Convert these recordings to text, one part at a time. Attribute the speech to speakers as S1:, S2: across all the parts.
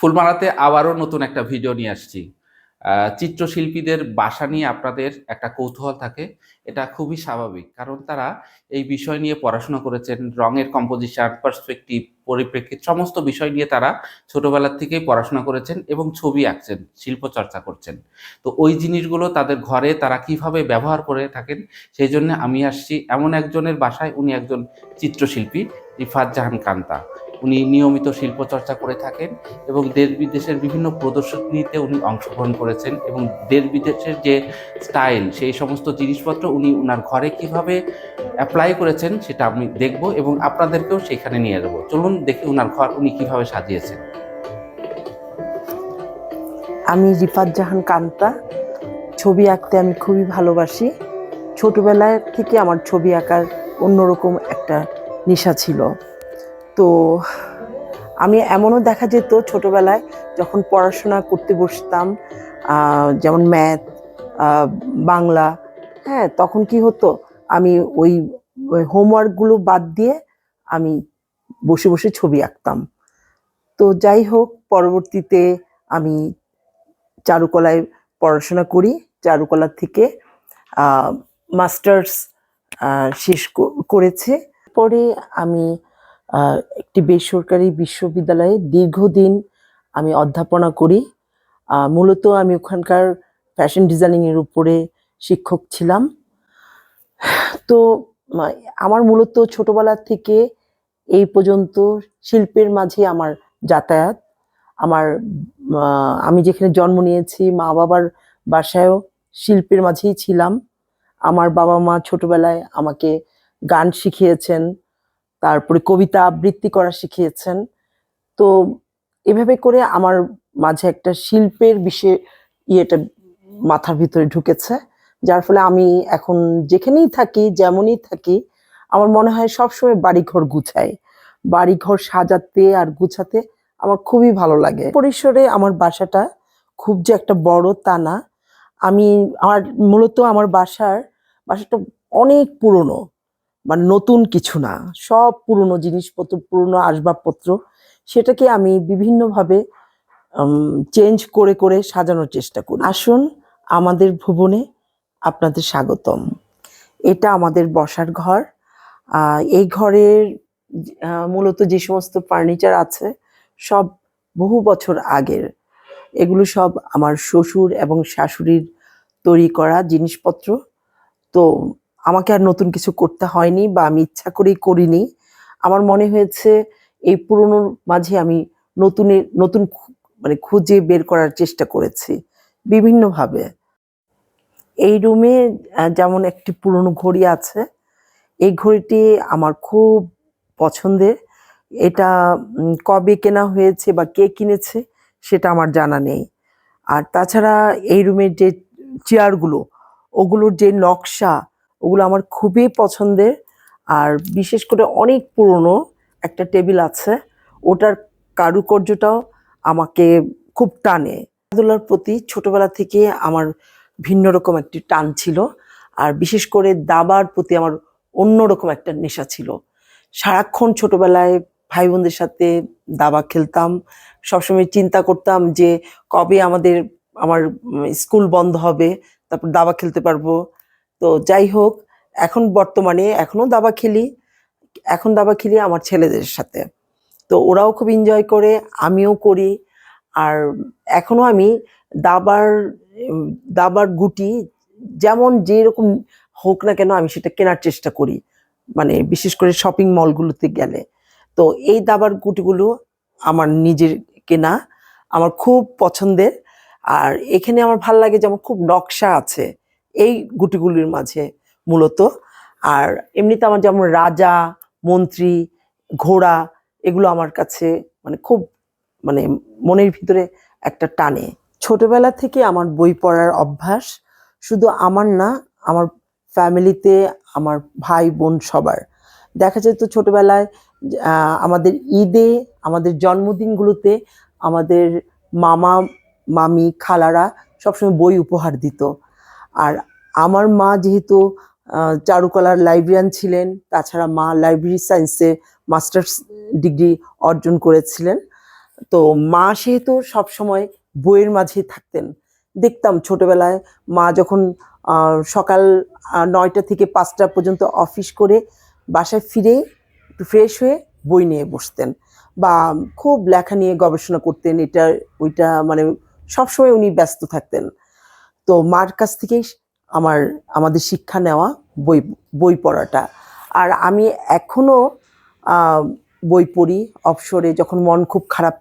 S1: ফুলমালাতে আবারও নতুন একটা ভিডিও নিয়ে আসছি। চিত্রশিল্পীদের বাসা নিয়ে আপনাদের একটা কৌতূহল থাকে, এটা খুবই স্বাভাবিক। কারণ তারা এই বিষয় নিয়ে পড়াশোনা করেছেন, রঙের কম্পোজিশন পার্সপেক্টিভ পরিপ্রেক্ষিত, সমস্ত বিষয় নিয়ে তারা ছোটবেলার থেকেই পড়াশোনা করেছেন এবং ছবি আঁকছেন, শিল্প চর্চা করছেন। তো ওই জিনিসগুলো তাদের ঘরে তারা কীভাবে ব্যবহার করে থাকেন, সেই জন্য আমি আসছি এমন একজনের বাসায়, উনি একজন চিত্রশিল্পী, রিফাত জাহান কান্তা। উনি নিয়মিত শিল্পচর্চা করে থাকেন এবং দেশ বিদেশের বিভিন্ন প্রদর্শনীতে উনি অংশগ্রহণ করেছেন এবং দেশ বিদেশের যে স্টাইল, সেই সমস্ত জিনিসপত্র উনি ওনার ঘরে কীভাবে অ্যাপ্লাই করেছেন সেটা আমি দেখব এবং আপনাদেরকেও সেখানে নিয়ে যাব। চলুন দেখি ওনার ঘর উনি কীভাবে সাজিয়েছেন।
S2: আমি রিফাত জাহান কান্তা। ছবি আঁকতে আমি খুবই ভালোবাসি। ছোটবেলায় থেকে আমার ছবি আঁকার অন্যরকম একটা নেশা ছিল। তো আমি এমনও দেখা যেত ছোটবেলায় যখন পড়াশোনা করতে বসতাম যেমন ম্যাথ বাংলা হ্যাঁ তখন কি হতো, আমি ওই হোমওয়ার্কগুলো বাদ দিয়ে আমি বসে বসে ছবি আঁকতাম। তো যাই হোক, পরবর্তীতে আমি চারুকলায় পড়াশোনা করি। চারুকলা থেকে মাস্টার্স শেষ করেছে। পরে আমি একটি বেসরকারি বিশ্ববিদ্যালয়ে দীর্ঘদিন আমি অধ্যাপনা করি। মূলত আমি ওখানকার ফ্যাশন ডিজাইনিং এর উপরে শিক্ষক ছিলাম। তো আমার মূলত ছোটবেলা থেকে এই পর্যন্ত শিল্পের মাঝে আমার যাতায়াত। আমার আমি যেখানে জন্ম নিয়েছি, মা বাবার বাসায়ও শিল্পের মাঝেই ছিলাম। আমার বাবা মা ছোটবেলায় আমাকে গান শিখিয়েছেন। তারপরে কবিতা আবৃত্তি করা শিখিয়েছেন। তো এভাবে করে আমার মাঝে একটা শিল্পের বিষয়ে ইয়েটা মাথার ভিতরে ঢুকেছে, যার ফলে আমি এখন যেখানেই থাকি, যেমনই থাকি, আমার মনে হয় সবসময় বাড়িঘর গুছাই। বাড়িঘর সাজাতে আর গুছাতে আমার খুবই ভালো লাগে। পরিসরে আমার বাসাটা খুব যে একটা বড় তা না। আমি আমার মূলত আমার বাসার, বাসাটা অনেক পুরনো। মানে নতুন কিছু না। সব পুরনো জিনিসপত্র, পুরনো আসবাবপত্র, সেটাকে আমি বিভিন্নভাবে চেঞ্জ করে করে সাজানোর চেষ্টা করি। আসুন আমাদের ভুবনে আপনাদের স্বাগতম। এটা আমাদের বসার ঘর। এই ঘরের মূলত যে সমস্ত ফার্নিচার আছে, সব বহু বছর আগের। এগুলো সব আমার শ্বশুর এবং শাশুড়ির তৈরি করা জিনিসপত্র। তো আমাকে আর নতুন কিছু করতে হয়নি বা আমি ইচ্ছা করেই করিনি। আমার মনে হয়েছে এই পুরনোর মাঝে আমি নতুনের নতুন মানে খুঁজে বের করার চেষ্টা করেছি বিভিন্নভাবে। এই রুমে যেমন একটি পুরনো ঘড়ি আছে, এই ঘড়িটি আমার খুব পছন্দের। এটা কবে কেনা হয়েছে বা কে কিনেছে সেটা আমার জানা নেই। আর তাছাড়া এই রুমের যে চেয়ারগুলো, ওগুলোর যে নকশা ওগুলো আমার খুবই পছন্দের। আর বিশেষ করে অনেক পুরনো একটা টেবিল আছে, ওটার কারুকার্যটাও আমাকে খুব টানে। খেলাধুলার প্রতি ছোটবেলা থেকে আমার ভিন্ন রকম একটি টান ছিল, আর বিশেষ করে দাবার প্রতি আমার অন্যরকম একটা নেশা ছিল। সারাক্ষণ ছোটবেলায় ভাই বোনদের সাথে দাবা খেলতাম, সবসময় চিন্তা করতাম যে কবে আমাদের, আমার স্কুল বন্ধ হবে, তারপর দাবা খেলতে পারব তো যাই হোক, এখন বর্তমানে এখনও দাবা খেলি, এখন দাবা খেলি আমার ছেলেদের সাথে। তো ওরাও খুব এনজয় করে, আমিও করি। আর এখনও আমি দাবার দাবার গুটি যেমন যেরকম হোক না কেন আমি সেটা কেনার চেষ্টা করি। মানে বিশেষ করে শপিং মলগুলোতে গেলে। তো এই দাবার গুটিগুলো আমার নিজের কেনা, আমার খুব পছন্দের। আর এখানে আমার ভালো লাগে যেমন খুব নকশা আছে। এই গুটিগুলির মাঝে মূলত। আর এমনিতে আমার যেমন রাজা, মন্ত্রী, ঘোড়া, এগুলো আমার কাছে মানে খুব মানে মনের ভিতরে একটা টানে। ছোটবেলা থেকে আমার বই পড়ার অভ্যাস শুধু আমার না, আমার ফ্যামিলিতে, আমার ভাই, বোন সবার। দেখা যেত ছোটবেলায় আমাদের ঈদে, আমাদের জন্মদিনগুলোতে আমাদের মামা, মামি, খালারা সবসময় বই উপহার দিত। আর আমার মা যেহেতু চারুকলার লাইব্রেরিয়ান ছিলেন, তাছাড়া মা লাইব্রেরি সায়েন্সে মাস্টার্স ডিগ্রি অর্জন করেছিলেন। তো মা সেহেতু সবসময় বইয়ের মাঝে থাকতেন। দেখতাম ছোটবেলায় মা যখন সকাল নয়টা থেকে পাঁচটা পর্যন্ত অফিস করে বাসায় ফিরে একটু ফ্রেশ হয়ে বই নিয়ে বসতেন বা খুব লেখা নিয়ে গবেষণা করতেন। এটা, ওইটা মানে সবসময় উনি ব্যস্ত থাকতেন। তো মার কাছ থেকেই আমার, আমাদের শিক্ষা নেওয়া বই বই পড়াটা। আর আমি এখনও বই পড়ি অবসরে, যখন মন খুব খারাপ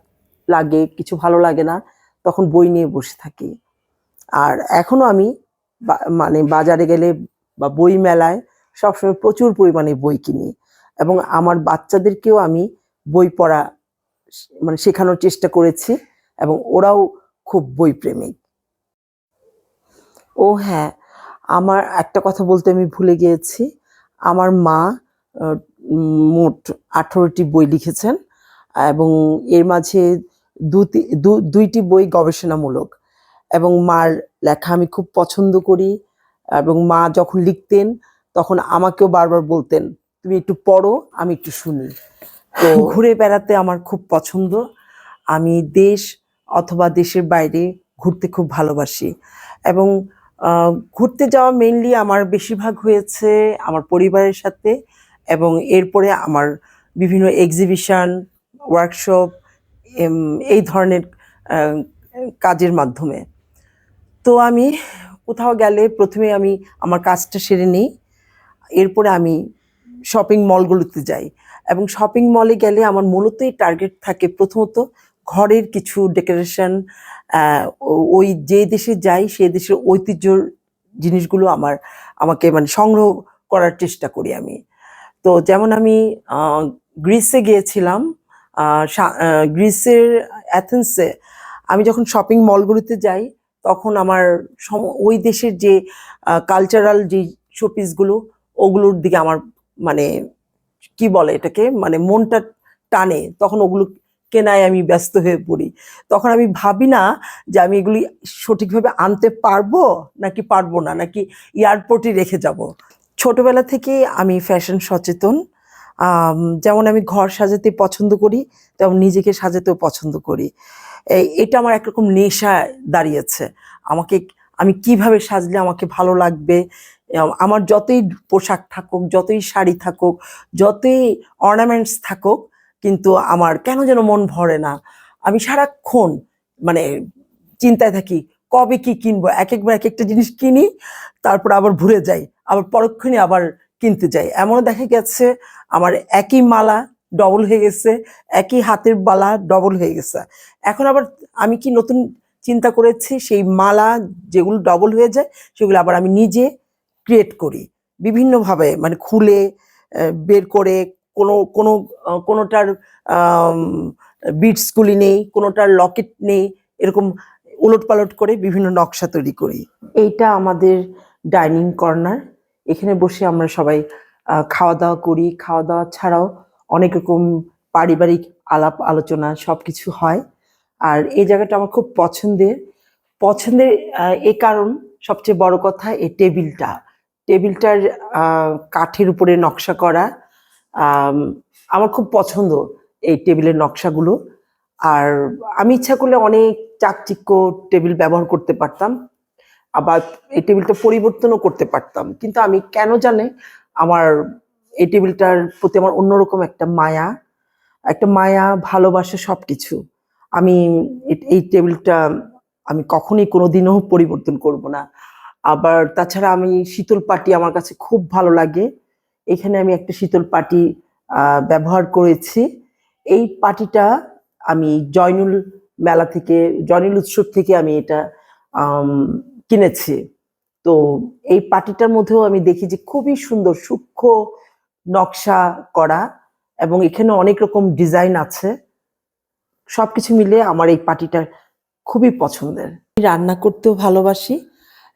S2: লাগে, কিছু ভালো লাগে না, তখন বই নিয়ে বসে থাকি। আর এখনও আমি মানে বাজারে গেলে বা বই মেলায় সবসময় প্রচুর পরিমাণে বই কিনি। এবং আমার বাচ্চাদেরকেও আমি বই পড়া মানে শেখানোর চেষ্টা করেছি এবং ওরাও খুব বই প্রেমিক। ও হ্যাঁ আমার একটা কথা বলতে আমি ভুলে গিয়েছি। আমার মা মোট আঠারোটি বই লিখেছেন এবং এর মাঝে দুটি- দুইটি বই গবেষণামূলক এবং মার লেখা আমি খুব পছন্দ করি এবং মা যখন লিখতেন তখন আমাকেও বারবার বলতেন তুমি একটু পড়ো আমি একটু শুনি। তো ঘুরে বেড়াতে আমার খুব পছন্দ। আমি দেশ অথবা দেশের বাইরে ঘুরতে খুব ভালোবাসি এবং ঘুরতে যাওয়া মেইনলি আমার বেশিরভাগ হয়েছে আমার পরিবারের সাথে এবং এরপরে আমার বিভিন্ন এক্সিবিশন ওয়ার্কশপ এই ধরনের কাজের মাধ্যমে। তো আমি কোথাও গেলে প্রথমে আমি আমার কাজটা সেরে নিই, এরপরে আমি শপিং মলগুলোতে যাই এবং শপিং মলে গেলে আমার মূলতই টার্গেট থাকে প্রথমত ঘরের কিছু ডেকোরেশন ওই যে দেশে যাই সেই দেশের ঐতিহ্যর জিনিসগুলো আমার, আমাকে মানে সংগ্রহ করার চেষ্টা করি আমি। তো যেমন আমি গ্রিসে গিয়েছিলাম সা- গ্রিসের অ্যাথেন্সে আমি যখন শপিং মলগুলিতে যাই, তখন আমার সম- ওই দেশের যে কালচারাল যে শোপিসগুলো, ওগুলোর দিকে আমার মানে কি বলে এটাকে? মানে মনটা টানে, তখন ওগুলো কেনায় আমি ব্যস্ত হয়ে পড়ি। তখন আমি ভাবি না যে আমি এগুলি সঠিকভাবে আনতে পারব নাকি পারব না, নাকি এয়ারপোর্টে রেখে যাব। ছোটবেলা থেকে আমি ফ্যাশন সচেতন যেমন আমি ঘর সাজাতে পছন্দ করি, তেমন নিজেকে সাজাতেও পছন্দ করি। এটা আমার একরকম নেশা দাঁড়িয়েছে। আমাকে আমি কীভাবে সাজলে আমাকে ভালো লাগবে? আমার যতই পোশাক থাকুক, যতই শাড়ি থাকুক, যতই অর্নামেন্টস থাকুক কিন্তু আমার কেন যেন মন ভরে না। আমি সারাক্ষণ মানে চিন্তায় থাকি, কবে কি কিনবো? এক একবার এক একটা জিনিস কিনি, তারপর আবার ভুলে যাই, আবার পরক্ষণে আবার কিনতে যাই। এমনও দেখা গেছে, আমার একই মালা ডবল হয়ে গেছে, একই হাতের বালা ডবল হয়ে গেছে। এখন আবার আমি কি নতুন চিন্তা করেছি, সেই মালা যেগুলো ডবল হয়ে যায়, সেগুলো আবার আমি নিজে ক্রিয়েট করি। বিভিন্নভাবে মানে খুলে বের করে কোনো কোনো কোনোটার বিটসগুলি নেই, কোনোটার লকেট নেই, এরকম উলট পালট করে বিভিন্ন নকশা তৈরি করি। এইটা আমাদের ডাইনিং কর্নার। এখানে বসে আমরা সবাই খাওয়া দাওয়া করি। খাওয়া দাওয়া ছাড়াও অনেক রকম পারিবারিক আলাপ আলোচনা সব কিছু হয়। আর এই জায়গাটা আমার খুব পছন্দের। পছন্দের এ কারণ, সবচেয়ে বড় কথা এই টেবিলটা। টেবিলটার কাঠের উপরে নকশা করা। আমার খুব পছন্দ এই টেবিলের নকশাগুলো। আর আমি ইচ্ছা করলে অনেক চাকচিক্য টেবিল ব্যবহার করতে পারতাম, আবার এই টেবিলটা পরিবর্তনও করতে পারতাম। কিন্তু আমি কেন জানে আমার এই টেবিলটার প্রতি আমার অন্যরকম একটা মায়া একটা মায়া, ভালোবাসা সব কিছু আমি এই টেবিলটা আমি কখনোই কোনোদিনও পরিবর্তন করব না। আবার তাছাড়া আমি শীতল পাটি আমার কাছে খুব ভালো লাগে। এখানে আমি একটা শীতল পাটি ব্যবহার করেছি। এই পাটিটা আমি জয়নুল মেলা থেকে, জয়নুল উৎসব থেকে আমি এটা কিনেছি। তো এই পাটিটার মধ্যেও আমি দেখি যে খুবই সুন্দর, সূক্ষ্ম নকশা করা এবং এখানে অনেক রকম ডিজাইন আছে। সবকিছু মিলে আমার এই পাটিটা খুবই পছন্দের। আমি রান্না করতেও ভালোবাসি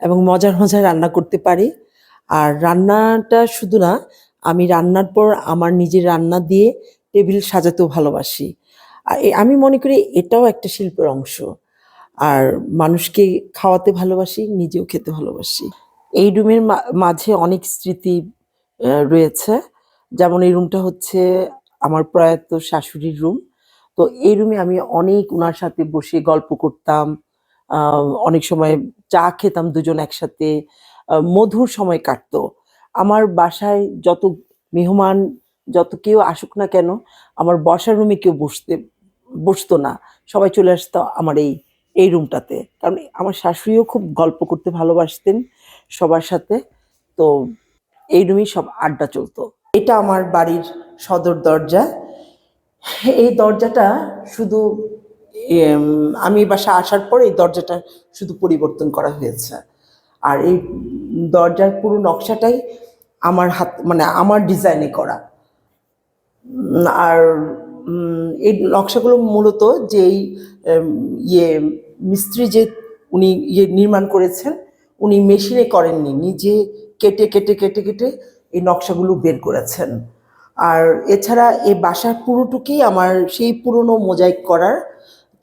S2: এবং মজার মজার রান্না করতে পারি। আর রান্নাটা শুধু না, আমি রান্নার পর আমার নিজের রান্না দিয়ে টেবিল সাজাতেও ভালোবাসি। আর আমি মনে করি এটাও একটা শিল্পের অংশ। আর মানুষকে খাওয়াতে ভালোবাসি, নিজেও খেতে ভালোবাসি। এই রুমের মাঝে অনেক স্মৃতি রয়েছে। যেমন এই রুমটা হচ্ছে আমার প্রয়াত শাশুড়ির রুম। তো এই রুমে আমি অনেক ওনার সাথে বসে গল্প করতাম। অনেক সময় চা খেতাম দুজন একসাথে। মধুর সময় কাটতো। আমার বাসায় যত মেহমান, যত কেউ আসুক না কেন, আমার বসার রুমে কেউ বসতে, বসতো না। সবাই চলে আসতো আমার এই এই রুমটাতে কারণ আমার শাশুড়িও খুব গল্প করতে ভালোবাসতেন সবার সাথে। তো এই রুমেই সব আড্ডা চলতো। এটা আমার বাড়ির সদর দরজা। এই দরজাটা শুধু আমি বাসা আসার পর এই দরজাটা শুধু পরিবর্তন করা হয়েছে। আর এই দরজার পুরো নকশাটাই আমার হাত মানে আমার ডিজাইনে করা। আর এই নকশাগুলো মূলত যেই ইয়ে মিস্ত্রি যে উনি ইয়ে নির্মাণ করেছেন, উনি মেশিনে করেননি, নিজে কেটে কেটে কেটে কেটে এই নকশাগুলো বের করেছেন। আর এছাড়া এই বাসার পুরোটুকুই আমার সেই পুরনো মোজাইক করার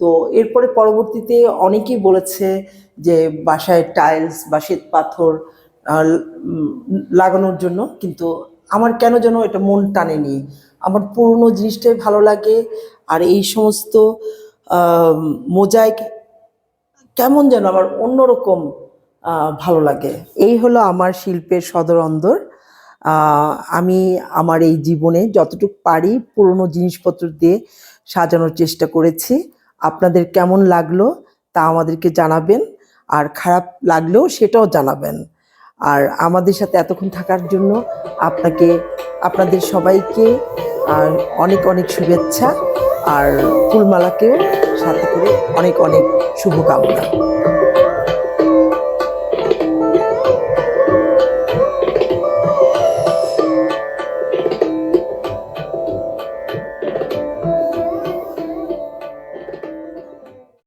S2: তো এরপরে পরবর্তীতে অনেকেই বলেছে যে বাসায় টাইলস বা শ্বেত পাথর লাগানোর জন্য, কিন্তু আমার কেন যেন এটা মন টানেনি। আমার পুরনো জিনিসটাই ভালো লাগে, আর এই সমস্ত মোজাইক কেমন যেন আমার অন্যরকম ভালো লাগে। এই হলো আমার শিল্পের সদর অন্দর। আমি আমার এই জীবনে যতটুকু পারি পুরনো জিনিসপত্র দিয়ে সাজানোর চেষ্টা করেছি। আপনাদের কেমন লাগল তা আমাদেরকে জানাবেন, আর খারাপ লাগলেও সেটাও জানাবেন। আর আমাদের সাথে এতক্ষণ থাকার জন্য আপনাকে, আপনাদের সবাইকে, আর অনেক অনেক শুভেচ্ছা, আর ফুলমালাকেও সাথে করে অনেক অনেক শুভকামনা।